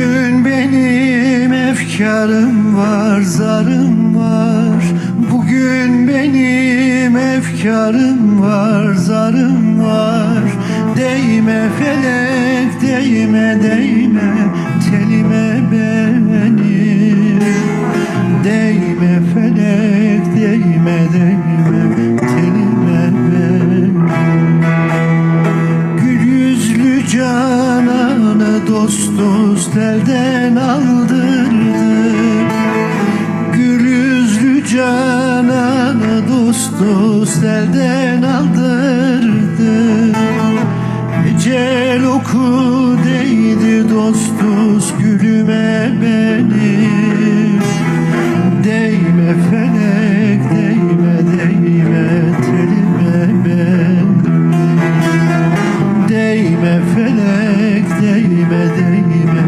Bugün benim efkarım var, zarım var. Bugün benim efkarım var, zarım var. Değme felek, değme, değme, telime benim. Değme felek, değme, değme, Dostelden aldırdı Gül yüzlü cananı dost dostelden aldırdı Ecel oku değdi dost dost gülüme benim Değme fe